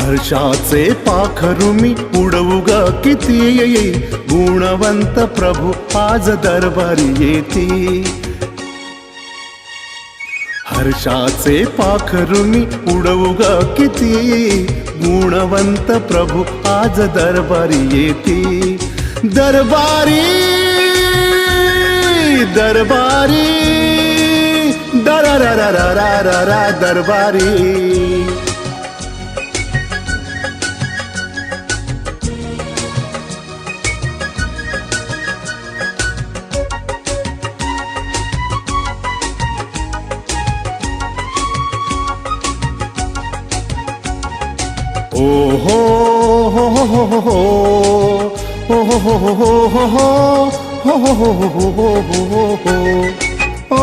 हर्षाचे पाखरू मी उडवू ग किती गुणवंत प्रभू आज दरबारी येते. हर्षाचे पाखरू मी उडवू ग किती गुणवंत प्रभू आज दरबारी येते. दरबारी दरबारी दर दरबारी ओ हो हो हो हो हो हो हो हो हो हो हो हो हो हो हो हो हो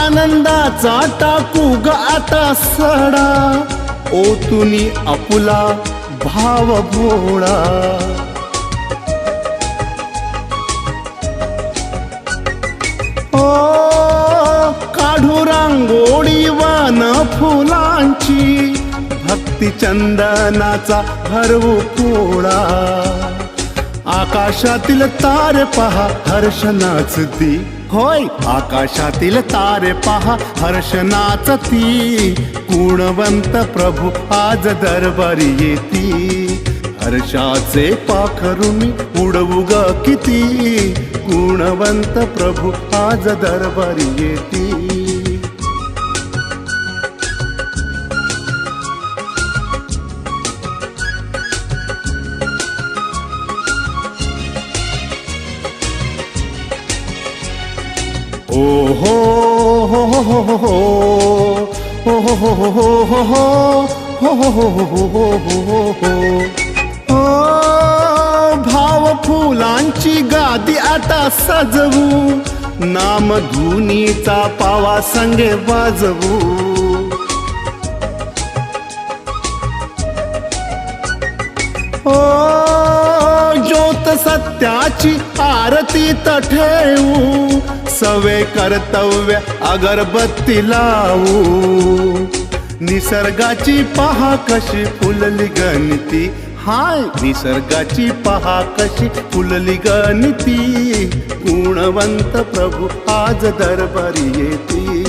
आनंदाचा टाकू ग आता सडा ओ तुनी आपुला भाव भोळा काढू रांगोळी वान फुलांची भक्ती चंदनाचा भरवू पोळा. आकाशातील तारे पहा हर्ष नाचती होय. आकाशातील तारे पहा हर्ष नाचती गुणवंत प्रभू आज दरबारी येती. हर्षाचे पाखरू मी उडवू ग किती. गुणवंत प्रभू आज दरबारी येती. हो हो हो हो हो हो हो हो हो हो हो हो भाव फुलांची गादी आता सजवू. नाम धुनीचा पावा संगे वाजवू. ओ सत्याची आरती ठेवू. सवे कर्तव्य अगरबत्ती लावू. निसर्गाची पहा कशी फुलली गणती. हाय निसर्गाची पहा कशी फुलली गणती. गुणवंत प्रभू आज दरबारी येती.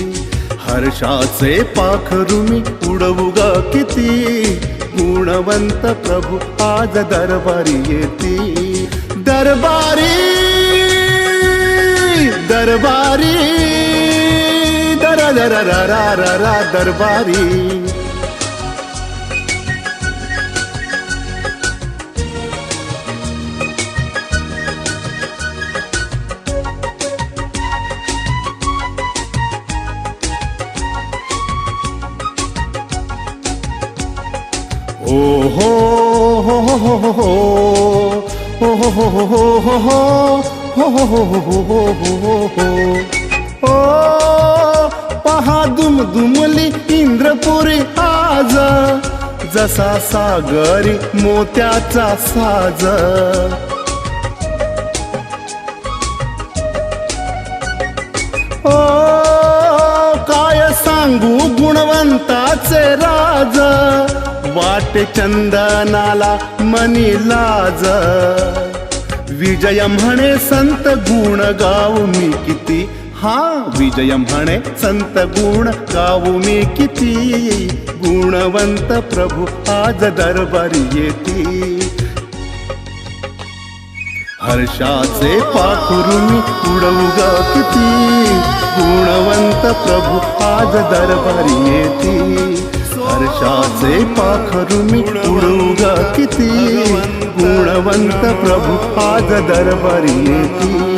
हर्षाचे पाखरू मी उडवू ग किती. गुणवंत प्रभू आज दरबारी येती. दरबारी दरबारी दर रा दरबारी। हो हो हो हो हो हो हो हो. हो हो हो हो पहा दुमदुमली इंद्रपुरी आज. जसा सागरी मोत्याचा साज. ओ काय सांगू गुणवंताचे राज? वाटे चंदनाला मनी लाज. विजय म्हणे संत गुण गाऊ मी किती? हा विजय म्हणे संत गुण गाऊ मी किती? गुणवंत प्रभू आज दरबारी येती. हर्षाचे पाखरू मी उडवू ग किती? गुणवंत प्रभू आज दरबारी येती. हर्षाचे पाखरू मी उडवू ग किती? गुणवंत प्रभू आज दरबारी येती